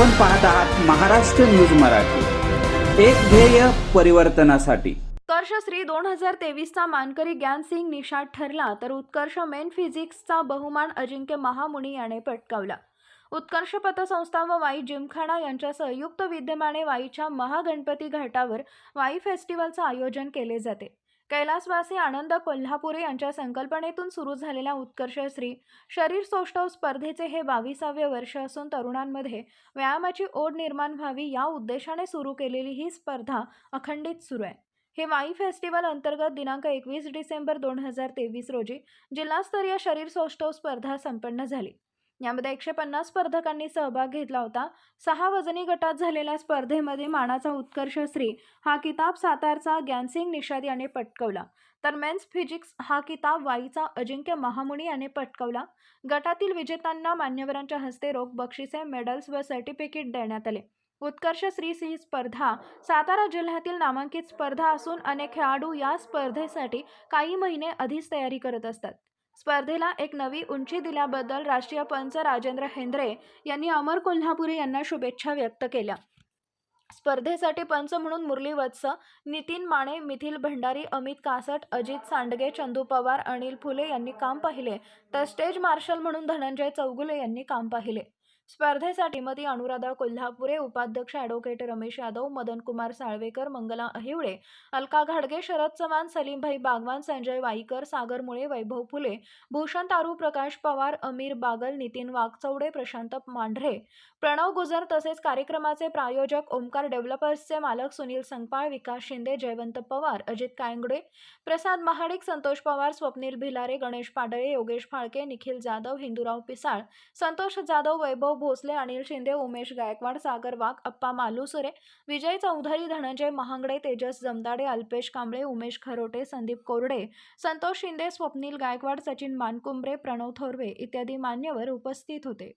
आपण पाहत आहात महाराष्ट्र न्यूज मराठी. एक ध्येय परिवर्तनासाठी. उत्कर्ष श्री दोन हजार तेवीसचा मानकरी ज्ञानसिंग निषाद ठरला तर उत्कर्ष मेन फिजिक्सचा बहुमान अजिंक्य महामुनी याने पटकावला. उत्कर्ष पतसंस्था व वाई जिमखाना यांच्या संयुक्त विद्यमाने वाईच्या महागणपती घाटावर वाई फेस्टिवलचं आयोजन केले जाते. कैलासवासी आनंद कोल्हापुरे यांच्या संकल्पनेतून सुरू झालेल्या उत्कर्षश्री शरीर सौष्ठव स्पर्धेचे हे बावीसावे वर्ष असून तरुणांमध्ये व्यायामाची ओढ निर्माण व्हावी या उद्देशाने सुरू केलेली ही स्पर्धा अखंडित सुरू आहे. हे वाई फेस्टिवल अंतर्गत दिनांक एकवीस डिसेंबर दोन हजार तेवीस रोजी जिल्हास्तरीय शरीर सौष्ठव स्पर्धा संपन्न झाली. यामध्ये एकशे पन्नास स्पर्धकांनी सहभाग घेतला होता. सहा वजनी गटात झालेल्या स्पर्धेमध्ये मानाचा उत्कर्ष श्री हा किताब सातारचा ग्यानसिंग निषाद याने पटकवला. तर मेन्स फिजिक्स हा किताब वाईचा अजिंक्य महामुनी याने पटकवला. गटातील विजेत्यांना मान्यवरांच्या हस्ते रोख बक्षिसे मेडल्स व सर्टिफिकेट देण्यात आले. उत्कर्ष श्री ही स्पर्धा सातारा जिल्ह्यातील नामांकित स्पर्धा असून अनेक खेळाडू या स्पर्धेसाठी काही महिने आधीच तयारी करत असतात. स्पर्धेला एक नवी उंची दिल्याबद्दल राष्ट्रीय पंच राजेंद्र हेंद्रे यांनी अमर कोल्हापुरे यांना शुभेच्छा व्यक्त केल्या. स्पर्धेसाठी पंच म्हणून मुरली वत्स नितीन माने मिथिल भंडारी अमित कासट अजित सांडगे चंदू पवार अनिल फुले यांनी काम पाहिले तर स्टेज मार्शल म्हणून धनंजय चौगुले यांनी काम पाहिले. स्पर्धेसाठी मती अनुराधा कोल्हापुरे उपाध्यक्ष ॲडव्होकेट रमेश यादव मदन कुमार साळवेकर मंगला अहिवळे अलका घाडगे शरद चव्हाण सलीमभाई बागवान संजय वाईकर सागर मुळे वैभव फुले भूषण तारू प्रकाश पवार अमीर बागल नितीन वाघचौडे प्रशांत मांढरे प्रणव गुजर तसेच कार्यक्रमाचे प्रायोजक ओमकार डेव्हलपर्सचे मालक सुनील संगपाळ विकास शिंदे जयवंत पवार अजित कायंगडे प्रसाद महाडिक संतोष पवार स्वप्नील भिलारे गणेश पाडळे योगेश फाळके निखिल जाधव हिंदूराव पिसाळ संतोष जाधव वैभव भोसले अनिल शिंदे उमेश गायकवाड सागर वाघ अप्पा मालुसरे विजय चौधरी धनंजय महांगडे तेजस जमदाडे अल्पेश कांबळे उमेश खरोटे संदीप कोरडे संतोष शिंदे स्वप्नील गायकवाड सचिन मानकुंबरे प्रणव थोरवे इत्यादी मान्यवर उपस्थित होते.